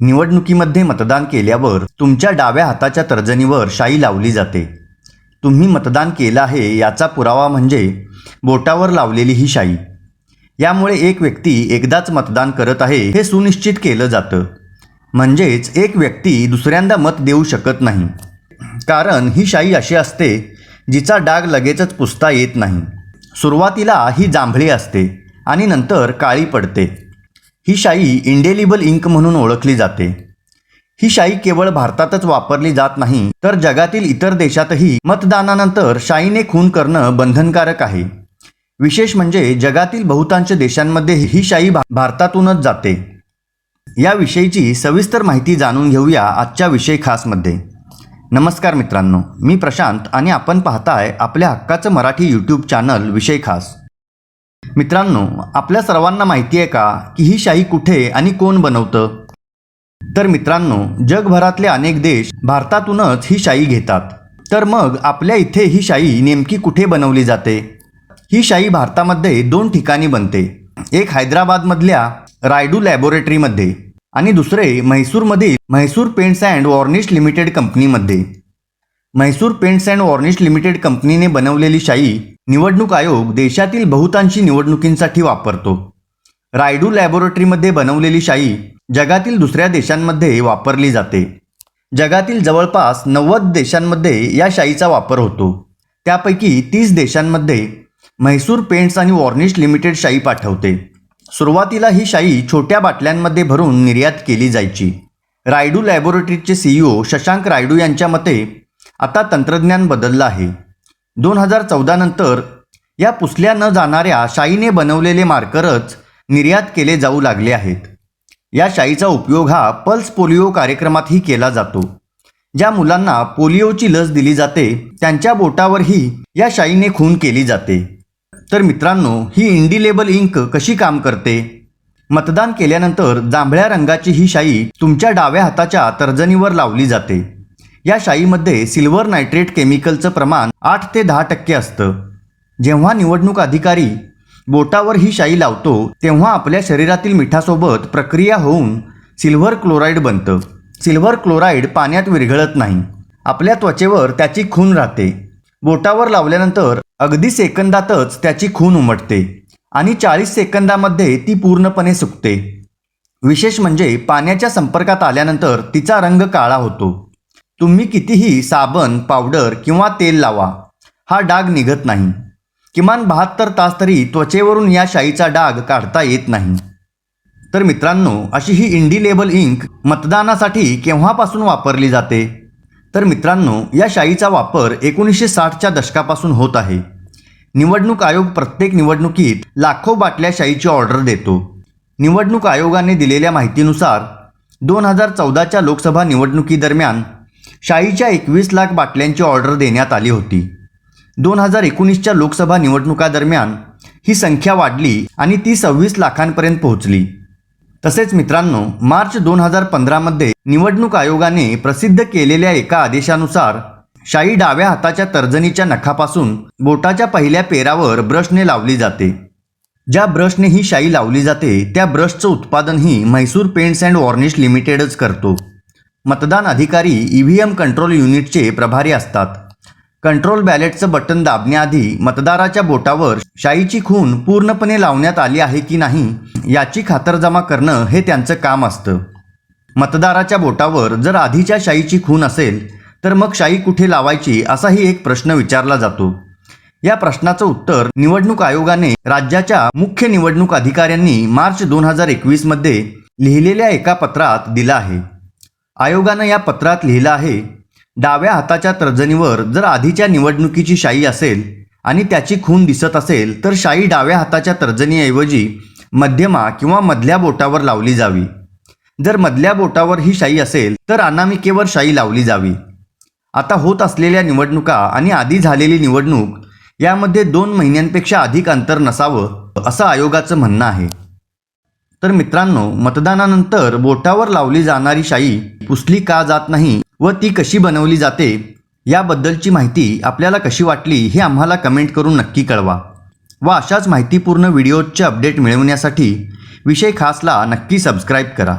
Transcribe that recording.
निवडणुकीमध्ये मतदान केल्यावर तुमच्या डाव्या हाताच्या तर्जनीवर शाई लावली जाते. तुम्ही मतदान केलं आहे याचा पुरावा म्हणजे बोटावर लावलेली ही शाई. यामुळे एक व्यक्ती एकदाच मतदान करत आहे हे सुनिश्चित केलं जातं. म्हणजेच एक व्यक्ती दुसऱ्यांदा मत देऊ शकत नाही. कारण ही शाई अशी असते जिचा डाग लगेचच पुसता येत नाही. सुरुवातीला ही जांभळी असते आणि नंतर काळी पडते. ही शाई इंडेलिबल इंक म्हणून ओळखली जाते. ही शाई केवळ भारतातच वापरली जात नाही तर जगातील इतर देशातही मतदानानंतर शाईने खून करणं बंधनकारक आहे. विशेष म्हणजे जगातील बहुतांश देशांमध्ये ही शाई भारतातूनच जाते. याविषयीची सविस्तर माहिती जाणून घेऊया आजच्या विषय खासमध्ये. नमस्कार मित्रांनो मी प्रशांत आणि आपण पाहताय आपल्या हक्काचं मराठी यूट्यूब चॅनल विषय खास. मित्रांनो आपल्या सर्वांना माहिती आहे का की ही शाही कुठे आणि कोण बनवतं? तर मित्रांनो जगभरातले अनेक देश भारतातूनच ही शाई घेतात. तर मग आपल्या इथे ही शाई नेमकी कुठे बनवली जाते? ही शाई भारतामध्ये दोन ठिकाणी बनते. एक हैदराबादमधल्या रायडू लॅबोरेटरीमध्ये आणि दुसरे म्हैसूरमधील Mysore paints and varnish limited कंपनीमध्ये. Mysore paints and varnish limited कंपनीने बनवलेली शाई निवडणूक आयोग देशातील बहुतांशी निवडणुकींसाठी वापरतो. रायडू लॅबोरेटरीमध्ये बनवलेली शाई जगातील दुसऱ्या देशांमध्ये वापरली जाते. जगातील जवळपास नव्वद देशांमध्ये या शाईचा वापर होतो. त्यापैकी तीस देशांमध्ये म्हैसूर पेंट्स आणि वॉर्निश लिमिटेड शाई पाठवते. सुरुवातीला ही शाई छोट्या बाटल्यांमध्ये भरून निर्यात केली जायची. रायडू लॅबोरेटरीचे सीईओ शशांक रायडू यांच्या मते आता तंत्रज्ञान बदललं आहे. दोन हजार चौदा नंतर या पुसल्या न जाणाऱ्या शाईने बनवलेले मार्करच निर्यात केले जाऊ लागले आहेत. या शाईचा उपयोग हा पल्स पोलिओ कार्यक्रमातही केला जातो ज्या मुलांना पोलिओची लस दिली जाते त्यांच्या बोटावरही या शाईने खून केली जाते. तर मित्रांनो ही इंडिलेबल इंक कशी काम करते? मतदान केल्यानंतर जांभळ्या रंगाची ही शाई तुमच्या डाव्या हाताच्या तर्जनीवर लावली जाते. या शाईमध्ये सिल्वर नायट्रेट केमिकलचं प्रमाण आठ ते दहा टक्के असतं. जेव्हा निवडणूक अधिकारी बोटावर ही शाई लावतो तेव्हा आपल्या शरीरातील मिठासोबत प्रक्रिया होऊन सिल्व्हर क्लोराईड बनतं. सिल्व्हर क्लोराईड पाण्यात विरघळत नाही. आपल्या त्वचेवर त्याची खून राहते. बोटावर लावल्यानंतर अगदी सेकंदातच त्याची खून उमटते आणि चाळीस सेकंदामध्ये ती पूर्णपणे सुकते. विशेष म्हणजे पाण्याच्या संपर्कात आल्यानंतर तिचा रंग काळा होतो. तुम्ही कितीही साबण पावडर किंवा तेल लावा हा डाग निघत नाही. किमान बहात्तर तास तरी त्वचेवरून या शाईचा डाग काढता येत नाही. तर मित्रांनो अशी ही इंडिलेबल इंक मतदानासाठी केव्हापासून वापरली जाते? तर मित्रांनो या शाईचा वापर एकोणीसशे साठच्या दशकापासून होत आहे. निवडणूक आयोग प्रत्येक निवडणुकीत लाखो बाटल्या शाईची ऑर्डर देतो. निवडणूक आयोगाने दिलेल्या माहितीनुसार दोन हजार चौदाच्या लोकसभा निवडणुकीदरम्यान शाईच्या एकवीस लाख बाटल्यांची ऑर्डर देण्यात आली होती. दोन हजार एकोणीसच्या लोकसभा निवडणुकादरम्यान ही संख्या वाढली आणि ती सव्वीस लाखांपर्यंत पोहोचली. तसेच मित्रांनो मार्च दोन हजार पंधरामध्ये निवडणूक आयोगाने प्रसिद्ध केलेल्या एका आदेशानुसार शाई डाव्या हाताच्या तर्जनीच्या नखापासून बोटाच्या पहिल्या पेरावर ब्रशने लावली जाते. ज्या ब्रशने ही शाई लावली जाते त्या ब्रशचं उत्पादनही म्हैसूर पेंट्स अँड वॉर्निश लिमिटेडच करतो. मतदान अधिकारी ई व्ही एम कंट्रोल युनिटचे प्रभारी असतात. कंट्रोल बॅलेटचं बटन दाबण्याआधी मतदाराच्या बोटावर शाईची खून पूर्णपणे लावण्यात आली आहे की नाही याची खातरजमा करणं हे त्यांचं काम असतं. मतदाराच्या बोटावर जर आधीच्या शाईची खून असेल तर मग शाई कुठे लावायची असाही एक प्रश्न विचारला जातो. या प्रश्नाचं उत्तर निवडणूक आयोगाने राज्याच्या मुख्य निवडणूक अधिकाऱ्यांनी मार्च दोन हजार एकवीसमध्ये लिहिलेल्या एका पत्रात दिलं आहे. आयोगानं या पत्रात लिहिलं आहे डाव्या हाताच्या तर्जनीवर जर आधीच्या निवडणुकीची शाई असेल आणि त्याची खून दिसत असेल तर शाई डाव्या हाताच्या तर्जनीऐवजी मध्यमा किंवा मधल्या बोटावर लावली जावी. जर मधल्या बोटावर ही शाई असेल तर अनामिकेवर शाई लावली जावी. आता होत असलेल्या निवडणुका आणि आधी झालेली निवडणूक यामध्ये दोन महिन्यांपेक्षा अधिक अंतर नसावं असं आयोगाचं म्हणणं आहे. तर मित्रांनो मतदानानंतर बोटावर लावली जाणारी शाई पुसली का जात नाही व ती कशी बनवली जाते याबद्दलची माहिती आपल्याला कशी वाटली हे आम्हाला कमेंट करून नक्की कळवा व अशाच माहितीपूर्ण व्हिडिओजचे अपडेट मिळवण्यासाठी विषय खासला नक्की सबस्क्राईब करा.